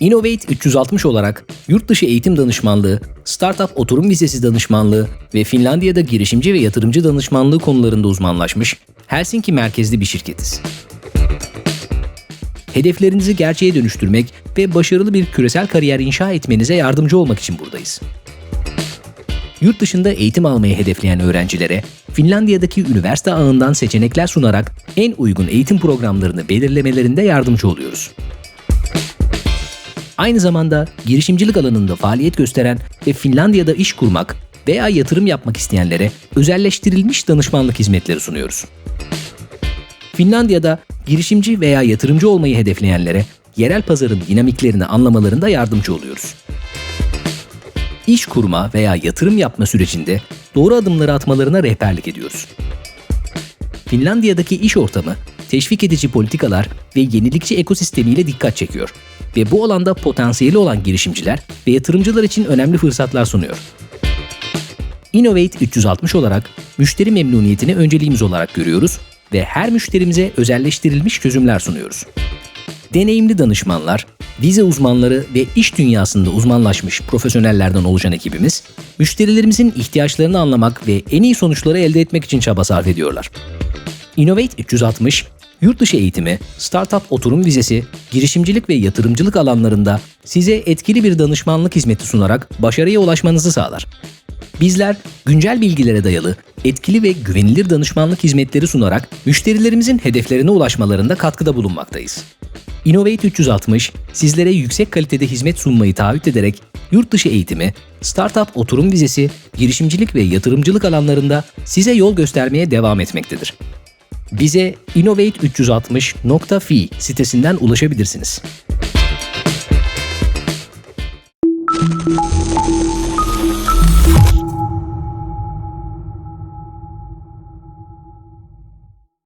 Innovate 360 olarak yurt dışı eğitim danışmanlığı, startup oturum vizesi danışmanlığı ve Finlandiya'da girişimci ve yatırımcı danışmanlığı konularında uzmanlaşmış Helsinki merkezli bir şirketiz. Hedeflerinizi gerçeğe dönüştürmek ve başarılı bir küresel kariyer inşa etmenize yardımcı olmak için buradayız. Yurt dışında eğitim almayı hedefleyen öğrencilere Finlandiya'daki üniversite ağından seçenekler sunarak en uygun eğitim programlarını belirlemelerinde yardımcı oluyoruz. Aynı zamanda girişimcilik alanında faaliyet gösteren ve Finlandiya'da iş kurmak veya yatırım yapmak isteyenlere özelleştirilmiş danışmanlık hizmetleri sunuyoruz. Finlandiya'da girişimci veya yatırımcı olmayı hedefleyenlere yerel pazarın dinamiklerini anlamalarında yardımcı oluyoruz. İş kurma veya yatırım yapma sürecinde doğru adımları atmalarına rehberlik ediyoruz. Finlandiya'daki iş ortamı teşvik edici politikalar ve yenilikçi ekosistemiyle dikkat çekiyor ve bu alanda potansiyeli olan girişimciler ve yatırımcılar için önemli fırsatlar sunuyor. Innovate 360 olarak müşteri memnuniyetini önceliğimiz olarak görüyoruz ve her müşterimize özelleştirilmiş çözümler sunuyoruz. Deneyimli danışmanlar, vize uzmanları ve iş dünyasında uzmanlaşmış profesyonellerden oluşan ekibimiz, müşterilerimizin ihtiyaçlarını anlamak ve en iyi sonuçları elde etmek için çaba sarf ediyorlar. Innovate 360, yurt dışı eğitimi, startup oturum vizesi, girişimcilik ve yatırımcılık alanlarında size etkili bir danışmanlık hizmeti sunarak başarıya ulaşmanızı sağlar. Bizler güncel bilgilere dayalı, etkili ve güvenilir danışmanlık hizmetleri sunarak müşterilerimizin hedeflerine ulaşmalarında katkıda bulunmaktayız. Innovate 360 sizlere yüksek kalitede hizmet sunmayı taahhüt ederek yurt dışı eğitimi, startup oturum vizesi, girişimcilik ve yatırımcılık alanlarında size yol göstermeye devam etmektedir. Bize innovate360.fi sitesinden ulaşabilirsiniz.